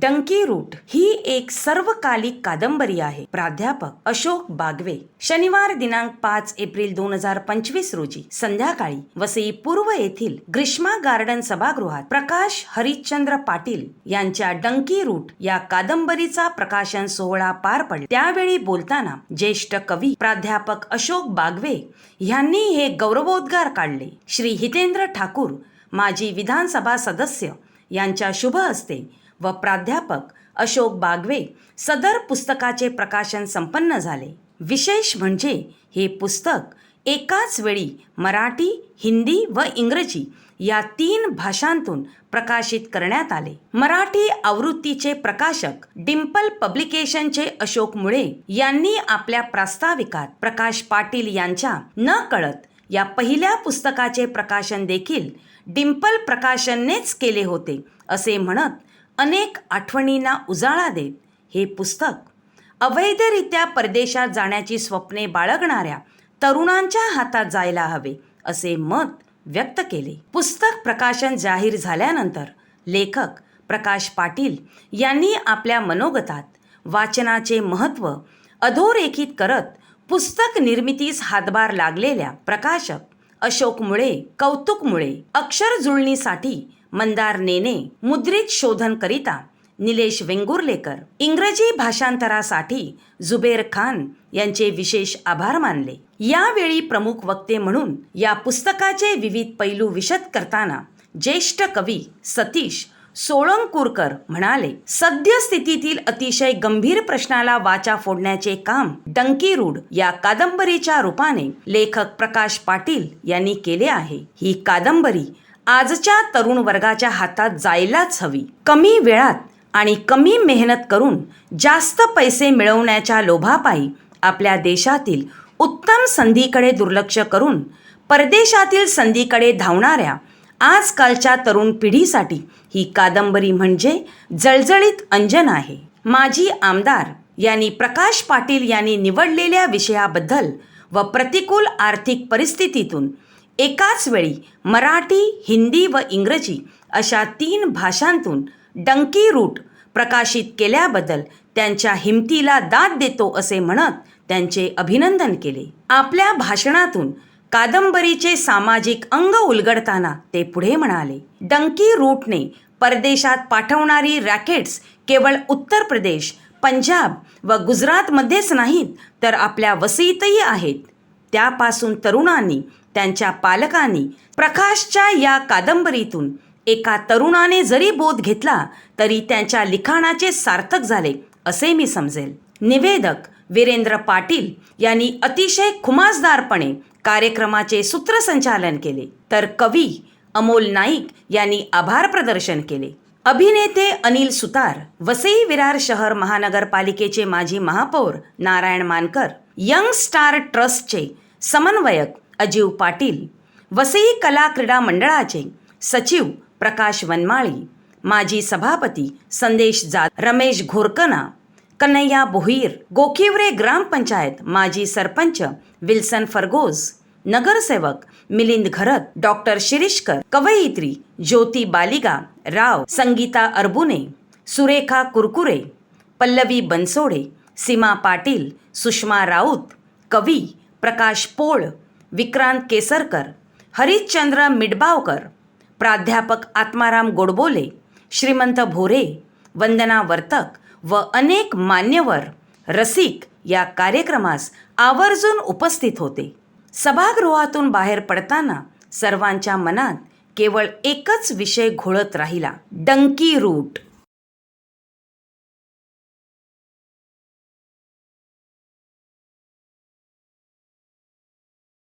डंकी रूट ही एक सर्वकालिक कादंबरी आहे. प्राध्यापक अशोक बागवे शनिवार दिनांक पाच एप्रिल दोन हजार पंचवीस रोजी संध्याकाळी वसई पूर्व येथील ग्रीष्मा गार्डन सभागृहात प्रकाश हरिश्चंद्र पाटील यांच्या डंकी रूट या कादंबरीचा प्रकाशन सोहळा पार पडला. त्यावेळी बोलताना ज्येष्ठ कवी प्राध्यापक अशोक बागवे यांनी हे गौरवोद्गार काढले. श्री हितेंद्र ठाकूर माजी विधानसभा सदस्य यांच्या शुभ हस्ते व प्राध्यापक अशोक बागवे सदर पुस्तकाचे प्रकाशन संपन्न झाले. विशेष म्हणजे हे पुस्तक एकाच वेळी मराठी हिंदी व इंग्रजी या तीन भाषांतून प्रकाशित करण्यात आले. मराठी आवृत्तीचे प्रकाशक डिम्पल पब्लिकेशनचे अशोक मुळे यांनी आपल्या प्रास्ताविकात प्रकाश पाटील यांच्या न कळत या पहिल्या पुस्तकाचे प्रकाशन देखील डिम्पल प्रकाशननेच केले होते असे म्हणत अनेक आठवणींना उजाळा देत हे पुस्तक अवैधरित्या परदेशात जाण्याची स्वप्ने बाळगणाऱ्या तरुणांच्या हातात जायला हवे असे मत व्यक्त केले. पुस्तक प्रकाशन जाहीर झाल्यानंतर लेखक प्रकाश पाटील यांनी आपल्या मनोगतात वाचनाचे महत्त्व अधोरेखित करत पुस्तक निर्मितीस हातभार लागलेल्या प्रकाशक अशोक मुळे कौतुक मुळे अक्षर जुळणीसाठी मंदार नेने मुद्रित शोधनकरिता निलेश वेंगुर्लेकर इंग्रजी भाषांतरासाठी जुबेर खान यांचे विशेष आभार मानले. यावेळी प्रमुख वक्ते म्हणून या पुस्तकाचे विविध पैलू विशद करताना ज्येष्ठ कवी सतीश सोळंकुरकर म्हणाले सद्यस्थितीतील अतिशय गंभीर प्रश्नाला वाचा फोडण्याचे काम डंकी रूड या कादंबरीच्या रूपाने लेखक प्रकाश पाटील यांनी केले आहे. ही कादंबरी आजच्या तरुण वर्गाच्या हातात जायलाच हवी. कमी वेळात आणि कमी मेहनत करून जास्त पैसे मिळवण्याच्या लोभापायी आपल्या देशातील उत्तम संधीकडे दुर्लक्ष करून परदेशातील संधीकडे धावणाऱ्या आजकालच्या तरुण पिढीसाठी ही कादंबरी म्हणजे जळजळीत अंजन आहे. माजी आमदार यांनी प्रकाश पाटील यांनी निवडलेल्या विषयाबद्दल व प्रतिकूल आर्थिक परिस्थितीतून एकाच वेळी मराठी हिंदी व इंग्रजी अशा तीन भाषांतून डंकी रूट प्रकाशित केल्याबद्दल त्यांच्या हिमतीला दाद देतो असे म्हणत त्यांचे अभिनंदन केले. आपल्या भाषणातून कादंबरीचे सामाजिक अंग उलगडताना ते पुढे म्हणाले डंकी रूटने परदेशात पाठवणारी रॅकेट्स केवळ उत्तर प्रदेश पंजाब व गुजरातमध्येच नाहीत तर आपल्या वसईतही आहेत. त्यापासून तरुणांनी त्यांच्या पालकांनी प्रकाशच्या या कादंबरीतून एका तरुणाने जरी बोध घेतला तरी त्यांच्या लिखाणाचे सार्थक झाले असे मी समजेल. निवेदक वीरेंद्र पाटील यांनी अतिशय खुमासदारपणे कार्यक्रमाचे सूत्रसंचालन केले. तर कवी अमोल नाईक यांनी आभार प्रदर्शन केले. अभिनेते अनिल सुतार वसई विरार शहर महानगरपालिकेचे माजी महापौर नारायण मानकर यंग स्टार ट्रस्टचे समन्वयक अजीव पाटील वसई कला क्रीडा मंडळाचे सचिव प्रकाश वनमाळी माजी सभापती संदेश जात रमेश घोरकना कन्हैया भोईर गोखिवरे ग्रामपंचायत माजी सरपंच विल्सन फर्गोस नगरसेवक मिलिंद घरत डॉक्टर शिरीषकर कवयित्री ज्योती बालिगा राव संगीता अर्बुने सुरेखा कुरकुरे पल्लवी बनसोडे सीमा पाटील सुषमा राऊत कवी प्रकाश पोळ विक्रांत केसरकर हरिश्चंद्र मिडबावकर प्राध्यापक आत्माराम गोडबोले श्रीमंत भोरे वंदना वर्तक व अनेक मान्यवर रसिक या कार्यक्रमास आवर्जून उपस्थित होते. सभागृहातून बाहेर पडताना सर्वांच्या मनात केवळ एकच विषय घोळत राहिला डंकी रूट.